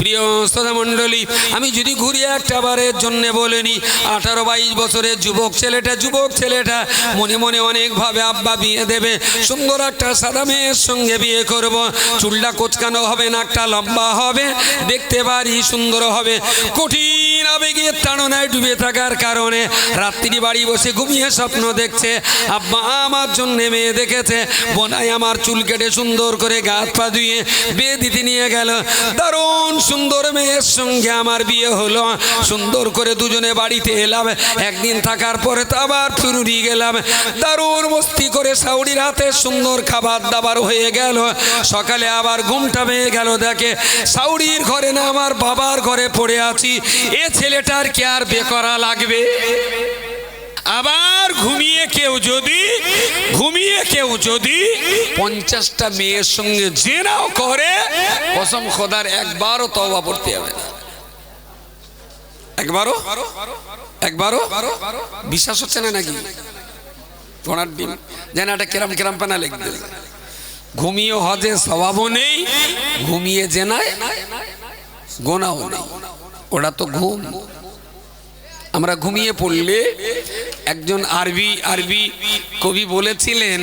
প্রিয় শ্রোতা মণ্ডলী আমি যদি ঘুরিয়ে একটা বারের জন্য বলিনি আঠারো বাইশ বছরের যুবক ছেলেটা যুবক ছেলেটা মনে মনে অনেকভাবে আব্বা বিয়ে দেবে। সুন্দর একটা সাদা মেয়ের সঙ্গে বিয়ে করব। চুলটা কোচকানো হবে নাকটা লম্বা হবে। দেখতে পারি সুন্দর হবে। কঠিন আবেগের তাড়নায় ডুবে থাকার কারণে রাত্রি বাড়ি বসে ঘুমিয়ে স্বপ্ন দেখছে। আব্বা আমার জন্যে মেয়ে দেখেছে। বোনাই আমার চুল কেটে সুন্দর করে গাছ পা ধুয়ে বিয়ে দিতে নিয়ে গেল। দারুণ সুন্দর মেয়ের সঙ্গে আমার বিয়ে হলো। সুন্দর করে দুজনে বাড়িতে এলাম। একদিন থাকার পরে তো আবার ফিরুরি গেলাম। দারুণ মস্তি করে সাউরির হাতে সুন্দর খাবার দাবার হয়ে গেল। সকালে আবার ঘুমটা পেয়ে গেল, দেখে সাউরির ঘরে না, আমার বাবার ঘরে পড়ে আছি। এ ছেলেটার কি আর বেকরা লাগবে? আবার ঘুমিয়ে কেউ যদি, ঘুমিয়ে কেউ যদি পঞ্চাশটা মেয়ের সঙ্গে জেনাও করে, কসম খোদার একবারও তওবা পড়তে হবে না। একবারও? একবারও? বিশ্বাস হচ্ছে না নাকি? সোনার ডিম। যেন একটা কেরাম কেরাম পানা লিখবে। ঘুমিয়ে হজে স্বভাবও নেই, ঘুমিয়ে জেনায় গোনাও নেই। ওটা তো ঘুম। আমরা ঘুমিয়ে পড়লে একজন আরবি আরবি কবি বলেছিলেন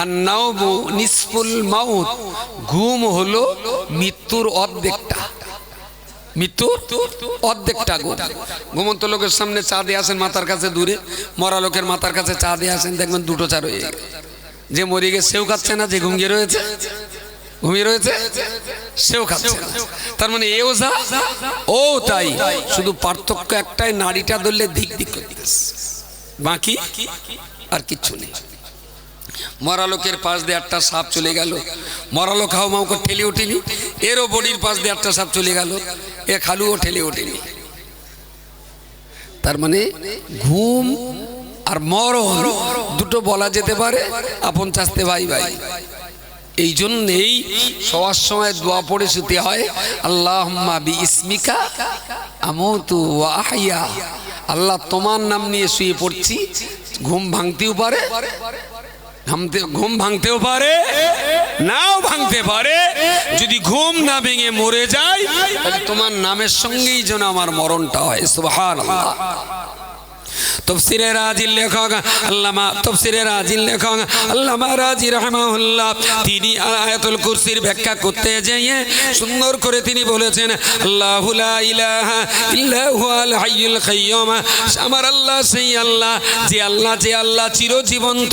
আর নাওবু নিসফুল মাউত ঘুম হলো মৃত্যুর অর্ধেকটা। মৃত্যুর অর্ধেকটা ঘুম ঘুমন্ত লোকের সামনে চা আসেন মাথার কাছে দূরে, মরা লোকের মাথার কাছে চা দিয়ে আসেন, দেখবেন দুটো চা রয়ে যে মরে গিয়ে সেও খাচ্ছে না, যে ঘুমিয়ে রয়েছে। ঘুমিয়ে রয়েছে? সেও খাচ্ছে তার মানে এও যা, ও তাই। শুধু পার্থক্য একটাই, নারীটা ধরলে দিক দিক বাকি আর কিচ্ছু নেই। মরালোকের পাশ দিয়ে একটা সাপ চলে গেল। মরা লোক হাও মাও ঠেলে ওঠেনি। এরও বডির পাশ দিয়ে একটা সাপ চলে গেল। এ খালুও ঠেলে ওঠেনি। তার মানে ঘুম আর মরণ দুটো বলা যেতে পারে। আপন চাস্তে ভাই ভাই। এই জন্যেই সবার সময় দোয়া পড়ে শুতে হয় আল্লাহ ইসমিকা আমতু ওয়া আহইয়া। আল্লাহ তোমার নাম নিয়ে শুয়ে পড়ছি, ঘুম ভাঙতেও পারে ঘুম ভাঙতেও পারে, নাও ভাঙতে পারে। যদি ঘুম না ভেঙে মরে যায় তোমার নামের সঙ্গেই যেন আমার মরণটা হয়, সুবহানাল্লাহ। তফসিরে রাজির লেখক আল্লামা তফসিরে রাজির লেখক আল্লামা রাজি রহমাহুল্লাহ, তিনি আয়াতুল কুরসির ব্যাখ্যা করতে যেয়ে সুন্দর করে তিনি বলেছেন, আল্লাহু লা ইলাহা ইল্লাহু আল হাইয়ুল কাইয়্যুম আমার আল্লাহ সেই আল্লাহ, যে আল্লাহ যে আল্লাহ চিরজীবন্ত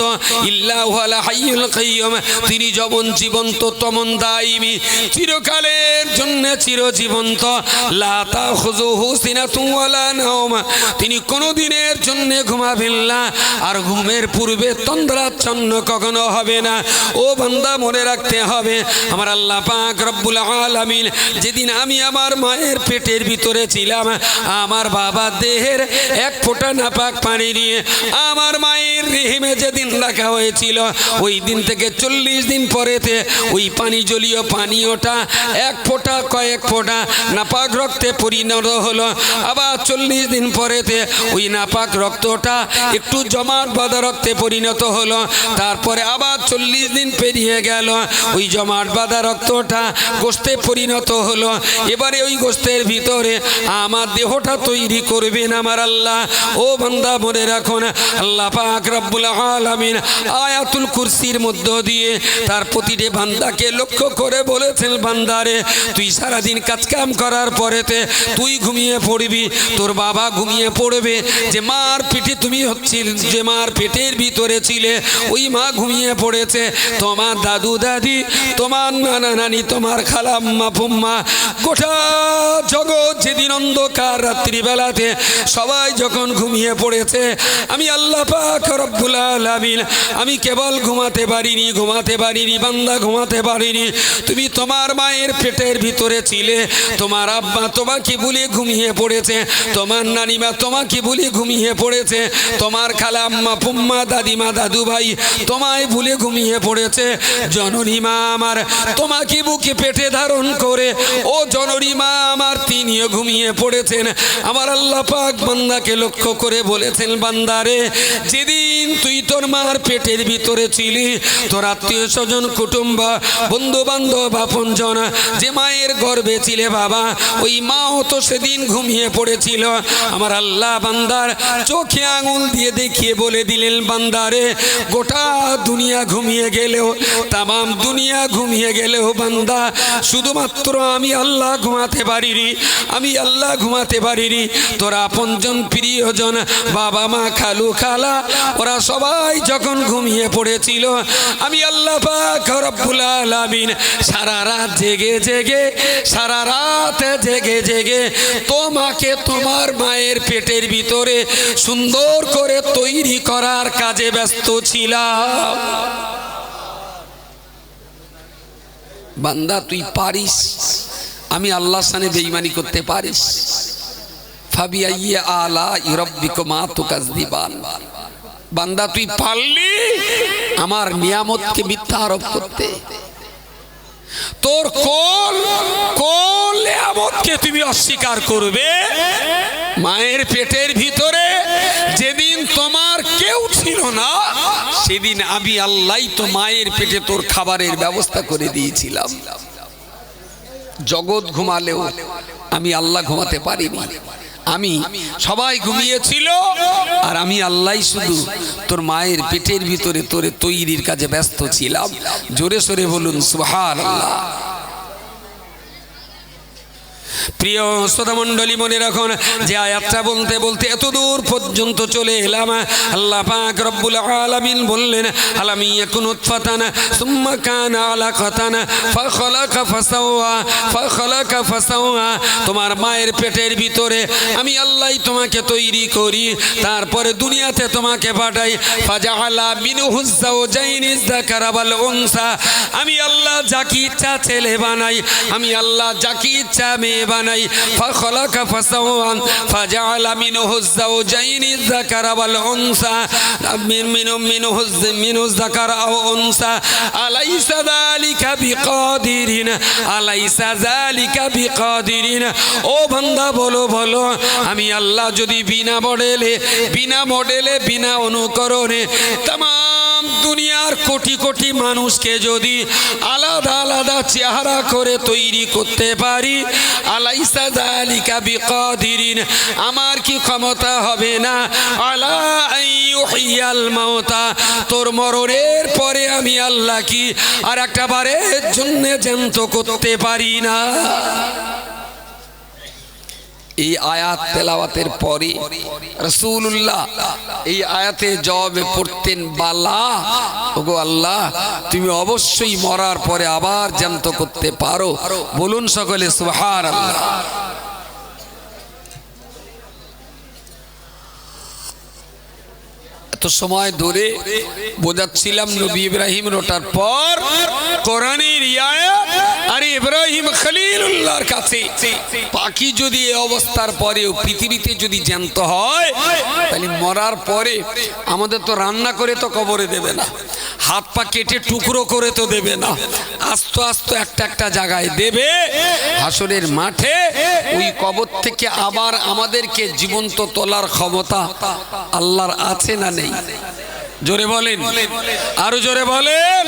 ইল্লাহু আল হাইয়ুল কাইয়্যুম তিনি যেমন জীবন্ত তমন দাইমি চিরকালের জন্য চিরজীবন্ত, লা তাখুযুহু সিনাতুন ওয়ালা নাওম তিনি কোনোদিনের জন্য ঘুমাবেন না, আর ঘুমের পূর্বে তন্দ্রাচ্ছন্ন কখনো হবে না। ও বান্দা, মনে রাখতে হবে, আমার আল্লাহ পাক রব্বুল আলামিন, যেদিন আমি আমার মায়ের পেটের ভিতরে ছিলাম, আমার বাবা দেহের এক ফোঁটা নাপাক পানি নিয়ে আমার মায়ের রেহিমে যেদিন রাখা হয়েছিল, ওই দিন থেকে চল্লিশ দিন পরেতে ওই পানি জলীয় পানি পানীয়টা এক ফোঁটা, কয়েক ফোঁটা নাপাক রক্তে পরিণত হলো। আবার চল্লিশ দিন পরেতে ওই নাপাক রক্তটা একটু জমাট বাঁধা রক্তে পরিণত হলো, তারপরে আবার চল্লিশ দিন পেরিয়ে গেল, ওই জমাট বাঁধা রক্তটা গোস্তে পরিণত হলো। এবারে ওই গোস্তের ভিতরে আমার দেহটা তৈরি করবেন আমার আল্লাহ। ও বান্দা, মনে রাখুন, আল্লাহ পাক রব্বুল আলামিন আয়াতুল কুরসির মধ্য দিয়ে তার প্রতিটি বান্দাকে লক্ষ্য করে বলেছেন বান্দারে তুই সারাদিন কাজকাম করার পরেতে তুই ঘুমিয়ে পড়বি, তোর বাবা ঘুমিয়ে পড়বে, যে মার পিঠে তুমি হচ্ছিল, যে মার পেটের ভিতরে ছিলে, ওই মা ঘুমিয়ে পড়েছে। তোমার দাদু দাদি, তোমার নানা নানি, তোমার খালাম্মা ফুম্মা, গোটা জগৎ যেদিন অন্ধকার রাত্রিবেলাতে সবাই যখন ঘুমিয়ে পড়েছে, আমি আল্লাহ পাক রব্বুল আলামিন, আমি কেবল ঘুমাতে পারিনি ঘুমাতে পারিনি, বান্দা ঘুমাতে পারিনি। তুমি তোমার মায়ের পেটের ভিতরে ছিলে, তোমার আব্বা তোমাকে বলে ঘুমিয়ে পড়েছে, তোমার নানিমা তোমাকে বলে ঘুমিয়ে পড়ে পড়েছে। তোমার খালা আম্মা পুম্মা দাদিমা দাদু ভাই তোমায় ভুলে ঘুমিয়ে পড়েছে। জননী মা আমার, তোমাকে বুকে পেটে ধারণ করে, ও জননী মা আমার, তিনিও ঘুমিয়ে পড়েছেন। আমার আল্লাহ পাক বান্দাকে লক্ষ্য করে বলেছেন বান্দারে যেদিন তুই তোর মার পেটের ভিতরে ছিলি, তোর আত্মীয় স্বজন, কুটুম্ব বন্ধু বান্ধব আপনজন, যে মায়ের গর্বে ছিলে বাবা, ওই মাও তো সেদিন ঘুমিয়ে পড়েছিল। আমার আল্লাহ বান্দার চোখে আঙুল দিয়ে দেখিয়ে বলে দিলেন, বান্দারে, গোটা দুনিয়া ঘুমিয়ে গেলেও, তামাম দুনিয়া ঘুমিয়ে গেলেও বান্দা, শুধুমাত্র আমি আল্লাহ ঘুমাতে পারিনি, আমি আল্লাহ ঘুমাতে পারিনি। তোরা আপনজন প্রিয়জন, বাবা মা খালু খালা, ওরা সবাই যখন ঘুমিয়ে পড়েছিল, আমি আল্লাহ পাক সারা রাত জেগে জেগে, সারা রাত জেগে জেগে তোমাকে তোমার মায়ের পেটের ভিতরে সুন্দর করে তৈরি করার কাজে ব্যস্ত ছিলাম। বান্দা, তুই পারিস? আমি আল্লাহর সানে বেইমানি করতে পারিস। ফাবিয়াইয়ে আলা পারলি আমার নিয়ামতকে মিথ্যা আরোপ করতে। তোর কোন নিয়ামতকে তুমি অস্বীকার করবে। মায়ের পেটের ভিতরে যেদিন তোমার কেউ ছিল না, সেদিন আমি আল্লাহ তো মায়ের পেটে তোর খাবারের ব্যবস্থা করে দিয়েছিলাম। জগৎ ঘুমালেও আমি আল্লাহ ঘুমাতে পারিনি। আমি সবাই ঘুমিয়েছিল আর আমি আল্লাহ শুধু তোর মায়ের পেটের ভিতরে তোরে তৈরির কাজে ব্যস্ত ছিলাম। জোরে সোরে বলুন সুহার আল্লাহ প্রিয় শ্রোতা মণ্ডলী মনে রাখুন, যে আয়াতটা বলতে বলতে এত দূর পর্যন্ত চলে এলাম। আল্লাহ পাক রব্বুল আলামিন বললেন, আলামি ইয়াকুন উতফাতান সুম্মা কানা আলাকাতান ফাখলাকা ফাসাওয়া ফাখলাকা ফাসাওয়া। তোমার মায়ের পেটের ভিতরে আমি আল্লাহই তোমাকে তৈরি করি, তারপরে দুনিয়াতে তোমাকে পাঠাই। ফাজাআলা মিনহু যাওজাইনি যাকারা ওয়াল উনসা। আমি আল্লাহ যাকে ইচ্ছা ছেলে বানাই, আমি আল্লাহ যাকে ইচ্ছা মেয়ে বানাই। ফাখলাকা ফাসাওয়ান, ফাজাআলা মিনহু যাওজাইনি যাকারা ওয়াল উনসা। মিন মিনু, মিনহু মিনহু যাকারা আও উনসা। আলাইসা যালিকা বিকাদিরিন, আলাইসা যালিকা বিকাদিরিন। ও বান্দা বলো বলো, আমি আল্লাহ যদি বিনা মডেলে বিনা মডেলে, বিনা অনুকরণে তাম দুনিয়ার কোটি কোটি মানুষকে যদি আলাদা আলাদা চেহারা করে তৈরি করতে পারি, আলাইসা জালিকা বিকাদিরিন, আমার কি ক্ষমতা হবে না? আলা মাউতা, তোর মরণের পরে আমি আল্লাহ কি আর একটা বারের জন্য জ্যান্ত করতে পারি না? এই আয়াত তেলাওয়াতের পরে রসুল্লাহ এই আয়াতে জবাবে পড়তেন, বালা, ওগো আল্লাহ, তুমি অবশ্যই মরার পরে আবার জ্যান্ত করতে পারো। বলুন সকলে সুহার আল্লাহ এত সময় ধরে বোঝাচ্ছিলাম নবী ইব্রাহিম রোটার পর কোরআনের রিয়ায়াত আর ইব্রাহিম খলিলুল্লাহর কাছে। পাখি যদি এই অবস্থার পরেও পৃথিবীতে যদি জ্যান্ত হয়, তাহলে মরার পরে আমাদের তো রান্না করে তো কবরে দেবে না, হাত পা কেটে টুকরো করে তো দেবে না, আস্তে আস্তে একটা একটা জায়গায় দেবে, হাসরের মাঠে ওই কবর থেকে আবার আমাদেরকে জীবন্ত তোলার ক্ষমতা আল্লাহর আছে না নেই? জোরে বলেন। আরও জোরে বলেন।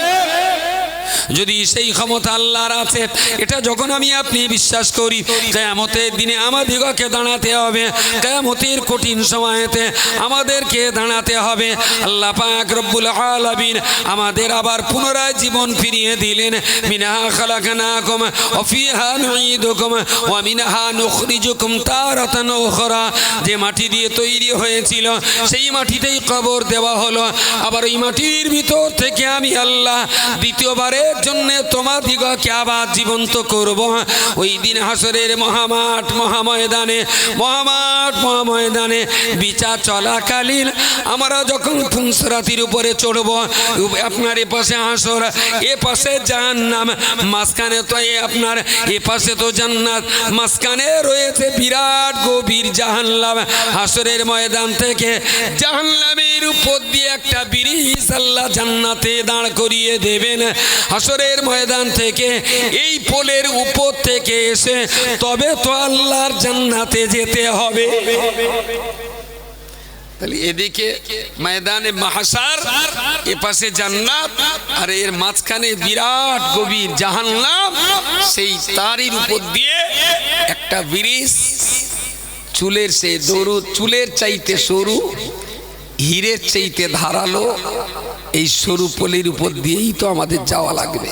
যদি সেই ক্ষমতা আল্লাহর আছে, এটা যখন আমি আপনি বিশ্বাস করি, কেয়ামতের দিনে আমাদিগকে দাঁড়াতে হবে, কেয়ামতের কঠিন সময়তে আমাদেরকে দাঁড়াতে হবে। আল্লাহ পাক রব্বুল আলামিন আমাদের আবার পুনরায় জীবন ফিরিয়ে দিলেন। মিনহা খালাকনাকুম ওয়া ফিহা নুঈদুকুম ওয়া মিনহা নুখরিজুকুম তারাতান উখরা। যে মাটি দিয়ে তৈরি হয়েছিল, সেই মাটিতেই কবর দেওয়া হলো। আবার ওই মাটির ভিতর থেকে আমি আল্লাহ দ্বিতীয়বার বারের জন্য তোমাদিগকে আবার জীবন্ত করব ওই দিন হাসরের মহামাঠ, মহাময়দানে মহামাঠ, মহাময়দানে বিচার চলাকালীন আমরা যখন পুংসরাতির উপরে চড়ব, আপনার এ পাশে হাসর এ পাশে জাহান্নাম, মাঝখানে তো এ আপনার এ পাশে তো জান্নাত, মাঝখানে রয়েছে বিরাট গভীর জাহান্নাম, হাসরের ময়দান থেকে জাহান্নামের উপর দিয়ে একটা ব্রিজ আল্লাহ জান্নাতে দাঁড় করিয়ে দেবেন। হাসরের ময়দান থেকে এই পোলের উপর থেকে এসে তবে তো আল্লাহর জান্নাতে যেতে হবে। তাহলে এদিকে ময়দানে মাহাসার, এ পাশে জান্নাত, আর এর মাঝখানে বিরাট গভীর জাহান্নাম, সেই তারির উপর দিয়ে একটা ব্রিজ, চুলের সে দরু, চুলের চাইতে সরু, হীরের চাইতে ধারালো, এই সরু পলির উপর দিয়েই তো আমাদের যাওয়া লাগবে।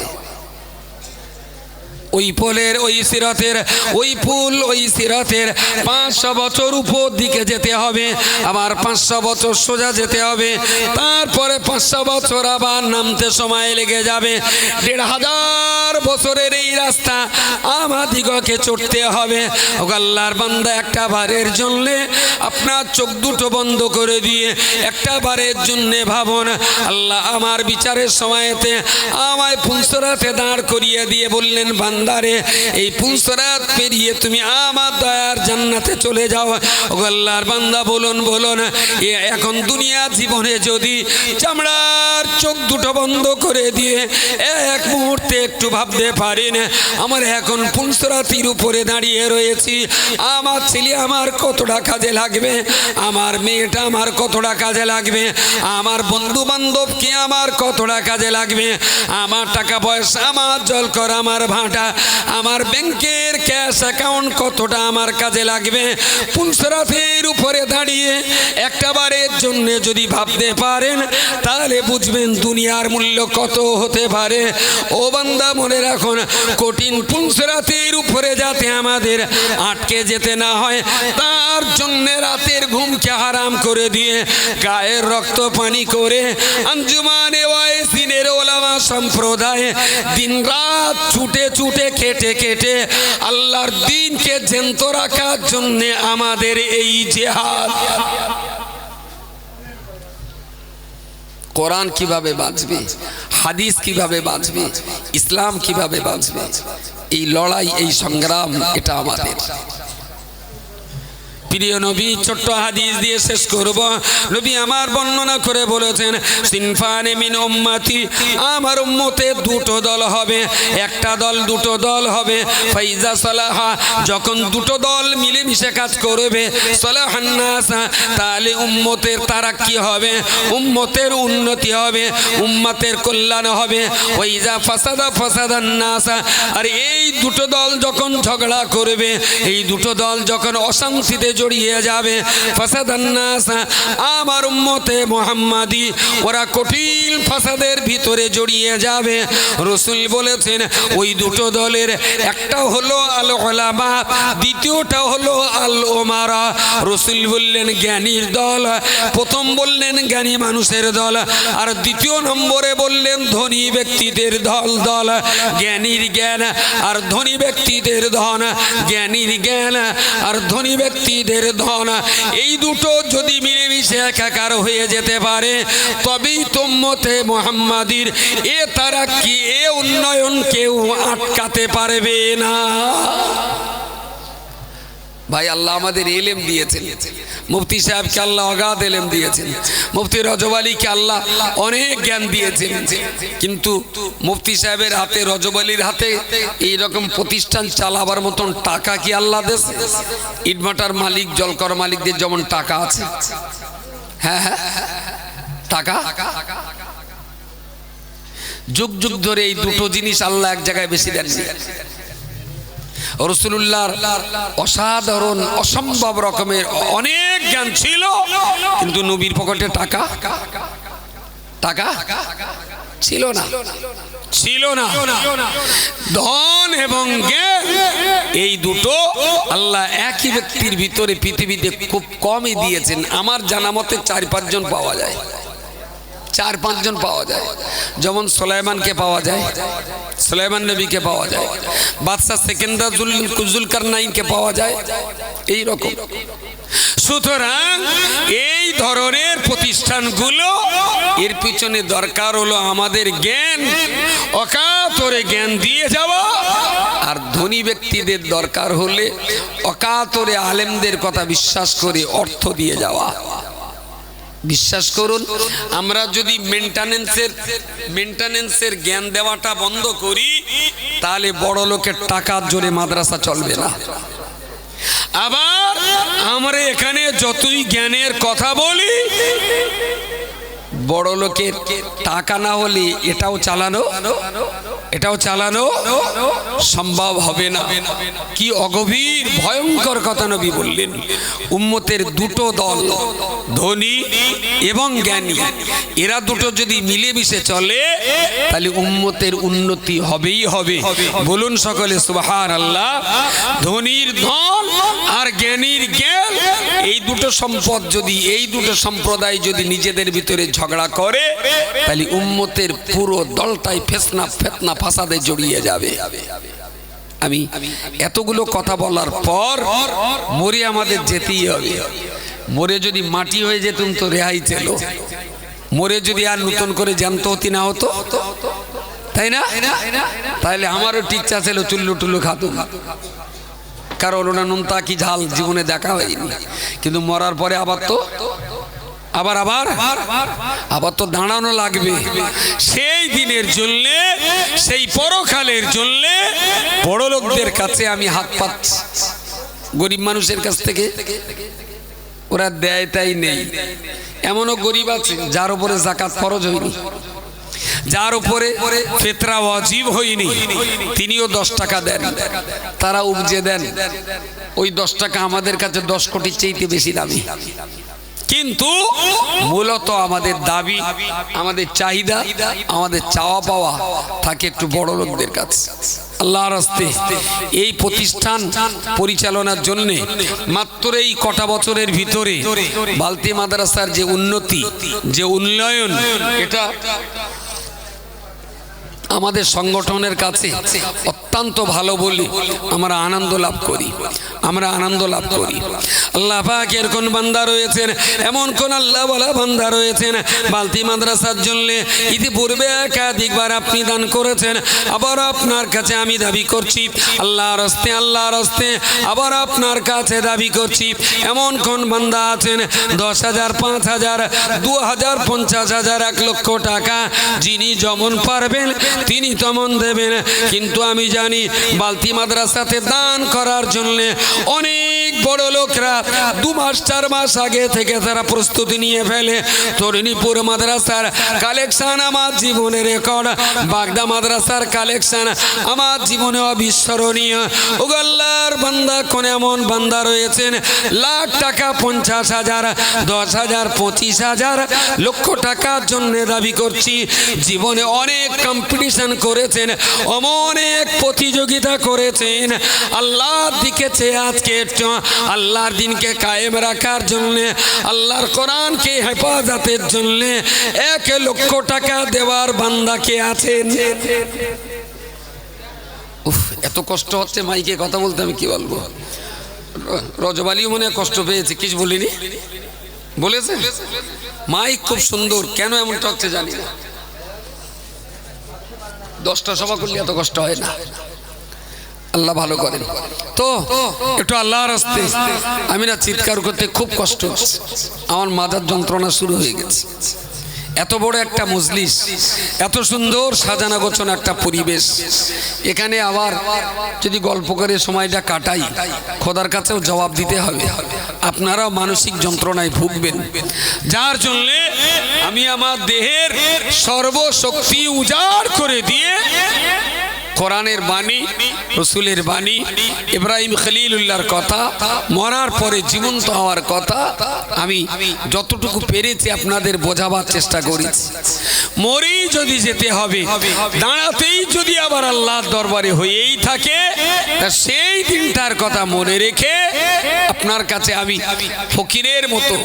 ওই পোলের ওই সিরাতের, ওই ফুল, ওই সিরাতের পাঁচশো বছর উপর দিকে যেতে হবে, আবার পাঁচশো বছর সোজা যেতে হবে, তারপরে পাঁচশো বছর আবার নামতে সময় লেগে যাবে। দেড় হাজার বছরের এই রাস্তা আমাদিগকে চড়তে হবে। ও আল্লাহর বান্দা একটা বারের জন্যে আপনার চোখ দুটো বন্ধ করে দিয়ে একটা বারের জন্যে ভাবন, আল্লাহ আমার বিচারের সময়তে আমায় পুংসরাতে দাঁড় করিয়ে দিয়ে বললেন বান্দারে এই পুংসরাত পেরিয়ে তুমি আমার দয়ার জান্নাতে চলে যাও। ও আল্লাহর বান্দা বলুন বলুন, এ এখন দুনিয়া জীবনে যদি চামড়ার চোখ দুটো বন্ধ করে দিয়ে এক মুহূর্তে একটু ভাবতে পারি না আমার এখন পুংসরাতির উপরে দাঁড়িয়ে রয়েছি। আমার ছেলে আমার কতটা কাজে লাগবে? আমার মেয়েটা আমার কতটা কাজে লাগবে? আমার বন্ধু বান্ধবকে আমার কতটা কাজে লাগবে? আমার টাকা পয়সা, আমার জল কর, আমার ভাঁটা আমার ব্যাংকের ক্যাশ অ্যাকাউন্ট কতটা আমার কাজে লাগবে? পুলসরাফের উপরে দাঁড়িয়ে একটা বারের জন্য যদি ভাবতে পারেন, তাহলে বুঝবেন দুনিয়ার মূল্য কত হতে পারে। ও বান্দা, মনে রাখুন, কঠিন পুলসরাতের উপরে যাতে আমাদের আটকে যেতে না হয়, তার জন্য রাতের ঘুমকে হারাম করে দিয়ে গায়ের রক্ত পানি করে আঞ্জুমানে ওয়াইসিনের ওলামা সম্প্রদায় দিন রাত ছুটে ছুটে কেটে কেটে আল্লাহর দিনকে জ্যান্ত রাখার জন্য আমাদের এই জেহাদ। কোরআন কীভাবে বাঁচবে? হাদিস কীভাবে বাঁচবে? ইসলাম কীভাবে বাঁচবে? এই লড়াই, এই সংগ্রাম, এটা আমাদের। প্রিয় নবী, ছোট্ট হাদিস দিয়ে শেষ করব। নবী আমার বর্ণনা করে বলেছেন, সিনফানে মিন উম্মতি, আমার উম্মতে দুটো দল হবে। একটা দল দুটো দল হবে, ফাইজা সালাহা, যখন দুটো দল মিলেমিশে কাজ করবে সালাহান্নাস তাহলে উম্মতের তারা কি হবে? উম্মতের উন্নতি হবে, উম্মতের কল্যাণ হবে। ওইজা ফাসাদা ফাসাদান্নাস আর এই দুটো দল যখন ঝগড়া করবে, এই দুটো দল যখন অশান্তিতে জড়িয়ে যাবে। আমার উম্মতে মোহাম্মাদি, ওরা কঠিন ফাসাদের ভিতরে জড়িয়ে যাবে। রসুল বলেছেন, ওই দুটো দলের একটা হলো আল ওলামা দ্বিতীয়টা হলো আল ওমারা রসুল বললেন, জ্ঞানীর দল। প্রথম বললেন, জ্ঞানী মানুষের দল। আর দ্বিতীয় নম্বরে বললেন, ধনী ব্যক্তিদের দল দল। জ্ঞানীর জ্ঞান আর ধনী ব্যক্তিদের ধন। জ্ঞানীর জ্ঞান আর ধনী ব্যক্তিদের ধন। এই দুটো যদি মিলেমিশে একাকার হয়ে যেতে পারে, তবেই তোমতে মোহাম্মাদির এ তারা কি এ উন্নয়ন কেউ আটকাতে পারবে না। ভাই, আল্লাহ আমাদের এলেম দিয়েছেন। মুফতি সাহেবকে আল্লাহ অগাধ এলেম দিয়েছেন। মুফতি রজব আলীকে আল্লাহ অনেক জ্ঞান দিয়েছেন। কিন্তু মুফতি সাহেবের হাতে, রজব আলীর হাতে এইরকম প্রতিষ্ঠান চালাবার মতন টাকা কি আল্লাহ দেশ? ইটভাটার মালিক, জলকর মালিকদের যেমন টাকা আছে। হ্যাঁ হ্যাঁ টাকা? যুগ যুগ ধরে এই দুটো জিনিস আল্লাহ এক জায়গায় বেশি দেননি। রসুল্লাহর অসাধারণ, অসম্ভব রকমের অনেক জ্ঞান ছিল, কিন্তু নবীর পকেটে টাকা টাকা ছিল না। ছিল না। ধন এবং এই দুটো আল্লাহ একই ব্যক্তির ভিতরে পৃথিবীতে খুব কমই দিয়েছেন। আমার জানা মতে চার পাঁচজন পাওয়া যায়। চার পাঁচজন পাওয়া যায়। যেমন সোলাইমানকে পাওয়া যায়, সোলাইমান নবীকে পাওয়া যায়, বাদশাহ সেকেন্দার জুলকার নাইনকে পাওয়া যায়, এই রকম। সুতরাং এই ধরনের প্রতিষ্ঠানগুলো এর পিছনে দরকার হলো আমাদের জ্ঞান, অকাতরে জ্ঞান দিয়ে যাওয়া, আর ধনী ব্যক্তিদের দরকার হলে অকাতরে আলেমদের কথা বিশ্বাস করে অর্থ দিয়ে যাওয়া। বিশ্বাস করুন, আমরা যদি মেনটেনেন্সের মেনটেনেন্সের জ্ঞান দেওয়াটা বন্ধ করি, তাহলে বড় লোকের টাকার জোরে মাদ্রাসা চলবে না। আবার আমরা এখানে যতই জ্ঞানের কথা বলি, বড় লোকের টাকা না হলে এটাও চালানো এটাও চালানো সম্ভব হবে না। কি অগভীর, ভয়ঙ্কর কথা নবী বললেন। উম্মতের দুটো দল, ধনী এবং জ্ঞানী। এরা দুটো যদি মিলেমিশে চলে, তাহলে উম্মতের উন্নতি হবেই হবে। বলুন সকলে সুবাহার আল্লাহ ধনীর ধন আর জ্ঞানীর জ্ঞান, এই দুটো সম্পদ যদি, এই দুটো সম্প্রদায় যদি নিজেদের ভিতরে ঝগড়া করে, তাহলে উম্মতের পুরো দলটাই ফেসনা ফেতনা ফাসাদে জড়িয়ে যাবে। আমি এতগুলো কথা বলার পর মরে আমাদের যেতেই হবে। মরে যদি মাটি হয়ে যেতুম তো রেহাই ছিল। মরে যদি আর নতুন করে জ্যান্ত হতি না হতো। তাই না? তাহলে আমারও টিকচা ছিল চুল্লু টুল্লু খাতুম কারণ ওটা নুনতা কি ঝাল জীবনে দেখা হয়নি। কিন্তু মরার পরে আবার তো আবার আবার? আবার তো দাঁড়ানো লাগবে। সেই দিনের জন্য সেই পরকালের জন্য বড় লোকদের কাছে আমি হাত পাচ্ছি গরিব মানুষের কাছ থেকে। ওরা দেয় তাই নেই। এমনও গরিব আছে যার উপরে জাকাত ফরজ হয়নি। যার উপরে ফেতরা ওয়াজিব হয়নি। তিনিও দশ টাকা দেন। তারা উপজে দেন। ওই দশ টাকা আমাদের কাছে দশ কোটির চাইতে বেশি দামি। কিন্তু মূলত আমাদের দাবি, আমাদের চাহিদা, আমাদের চাওয়া পাওয়া থাকে একটু বড় লোকদের কাছে। আল্লাহর হস্তে এই প্রতিষ্ঠান পরিচালনার জন্য মাত্র এই কটা বছরের ভিতরে বালতি মাদ্রাসার যে উন্নতি, যে উন্নয়ন, এটা আমাদের সংগঠনের কাছে অত্যন্ত ভালো বলি, আমরা আনন্দ লাভ করি, আমরা আনন্দ লাভ করি। আল্লাহ পাকের কোন বান্দা রয়েছেন, এমন কোন আল্লাহ বলা বান্দা রয়েছেন, বালতি মাদ্রাসার জন্য ইতিপূর্বে একাধিকবার আপনি দান করেছেন, আবার আপনার কাছে আমি দাবি করছি, আল্লাহর হস্তে আল্লাহর হস্তে, আবার আপনার কাছে দাবি করছি, এমন কোন বান্দা আছেন, দশ হাজার, পাঁচ হাজার, দু হাজার, পঞ্চাশ হাজার, এক লক্ষ টাকা, যিনি যেমন পারবেন তিনি তেমন দেবেন। কিন্তু আমি জানি বালতি মাদ্রাসাতে দান করার জন্যে অনেক বড় লোকরা দু মাস, চার মাস আগে থেকে তারা প্রস্তুতি নিয়ে ফেলে। তরিণীপুর মাদ্রাসার কালেকশন আমার জীবনে রেকর্ড। বাগদা মাদ্রাসার কালেকশন আমার জীবনে অবিস্মরণীয়। ওগল্লার বান্দা, কোন এমন বান্দা রয়েছেন? লাখ টাকা, পঞ্চাশ হাজার, দশ হাজার, পঁচিশ হাজার, লক্ষ টাকার জন্য দাবি করছি। জীবনে অনেক কম্পিটিশন করেছেন অনেক প্রতিযোগিতা করেছেন। আল্লাহর দিকে আজকে একটু আল্লাহর দিনকে কায়েম রাখার জন্য, আল্লাহর কোরআনকে হেফাজতের জন্য এক লক্ষ টাকা দেওয়ার বান্দা কে আছেন? উফ, এত কষ্ট হচ্ছে মাইকে কথা বলতে, আমি কি বলব? রজবালিও মনে কষ্ট পেয়েছে, কিছু বলিনি? বলেছে? মাইক খুব সুন্দর, কেন এমনটা হচ্ছে জানি না। দশটা সভা করলে এত কষ্ট হয় না। আল্লাহ ভালো করেন। তো একটু আল্লাহর আসতে। আমি না চিৎকার করতে খুব কষ্ট হচ্ছে। আমার মাথার যন্ত্রণা শুরু হয়ে গেছে। এত বড় একটা মজলিস, এত সুন্দর সাজানো গোছানো একটা পরিবেশ। এখানে আবার যদি গল্প করে সময়টা কাটাই, খোদার কাছেও জবাব দিতে হবে। আপনারাও মানসিক যন্ত্রণায় ভুগবেন। যার জন্যে আমি আমার দেহের সর্বশক্তি উজাড় করে দিয়ে কোরআনের বাণী, রসুলের বাণী, ইব্রাহিম খলিলুল্লাহর কথা, মরার পরে জীবন্ত হওয়ার কথা, আমি যতটুকু পেরেছি আপনাদের বোঝাবার চেষ্টা করেছি মরেই যদি যেতে হবে, দাঁড়াতেই যদি আবার আল্লাহর দরবারে হয়েই থাকে, তা সেই দিনটার কথা মনে রেখে আপনার কাছে আমি ফকিরের মতো,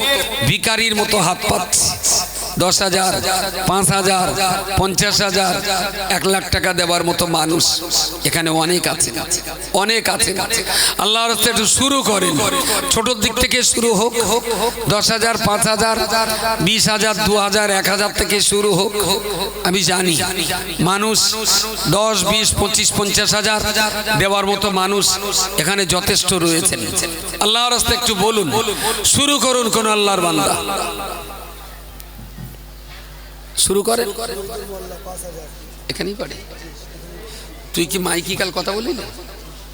ভিকারির মতো হাত পাচ্ছি। দশ হাজার, পাঁচ হাজার, পঞ্চাশ হাজার, এক লাখ টাকা দেওয়ার মতো মানুষ এখানে অনেক আছে। অনেক আছে। আল্লাহর একটু শুরু করেন। ছোটোর দিক থেকে শুরু হোক হোক দশ হাজার, পাঁচ হাজার, বিশ হাজার, দু হাজার, এক হাজার থেকে শুরু হোক, আমি জানি মানুষ দশ, বিশ, পঁচিশ, পঞ্চাশ হাজার দেওয়ার মতো মানুষ এখানে যথেষ্ট রয়েছেন। আল্লাহর রাস্তা একটু বলুন, শুরু করুন কোন আল্লাহর বান্দা। শুরু করে? এখানেই পারে তুই কি মাইকি কাল কথা বলি না?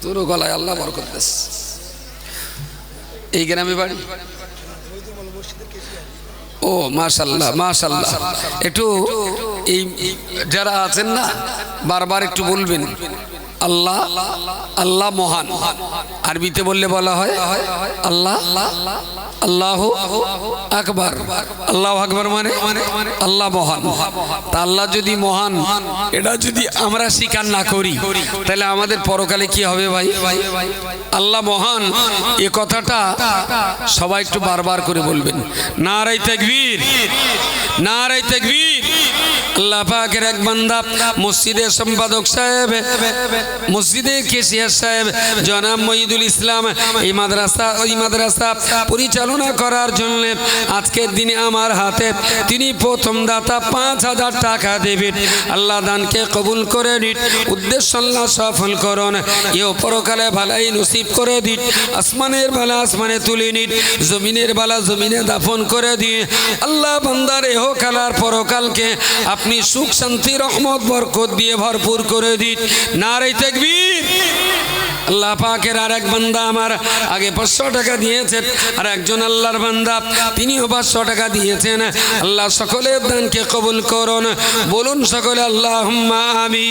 তোরও গলায় আল্লাহ বরকত করতে এই গ্রামে বাড়ি? ও মাশাল্লাহ মাশাল্লাহ একটু এই যারা আছেন না বারবার একটু বলবেন। আল্লাহ আল্লাহ মহান। আরবিতে বললে বলা হয়, আল্লাহ আল্লাহ আকবার। আল্লাহ আকবার মানে আল্লাহ মহান। তা আল্লাহ যদি মহান, এটা যদি আমরা স্বীকার না করি, তাহলে আমাদের পরকালে কি হবে ভাই? আল্লাহ মহান, এ কথাটা সবাই একটু বারবার করে বলবেন। না নারাই তাকবীর নারাই তাকবীর। আল্লাহ পাকের এক বান্দা মসজিদের সম্পাদক সাহেব মসজিদের কেশিয়ার সাহেব, জনাব মহিদুল ইসলাম, এই মাদ্রাসা ওই মাদ্রাসা পরিচালনা করার জন্য আজকের দিনে আমার হাতে তিনি প্রথম দাতা পাঁচ হাজার টাকা দেবেন। আল্লাহ দানকে কবুল করে নিন, উদ্দেশ্য আল্লাহ সফল করুন এও পরকালে ভালাই নসিব করে দিন, আসমানের বেলা আসমানে তুলে নিন, জমিনের বেলা জমিনে দাফন করে দিন। আল্লাহ বান্দার এহ কালার পরকালকে আপনি সুখ শান্তি, রহমত, বরকত দিয়ে ভরপুর করে দিন। নারাই তাকবীর। আল্লাহ পাকের আর এক বান্দা আমার আগে পাঁচশো টাকা দিয়েছেন আর একজন আল্লাহর বান্দা, তিনিও পাঁচশো টাকা দিয়েছেন। আল্লাহ সকলের দানকে কবুল করুন, বলুন সকলে আল্লাহ আমি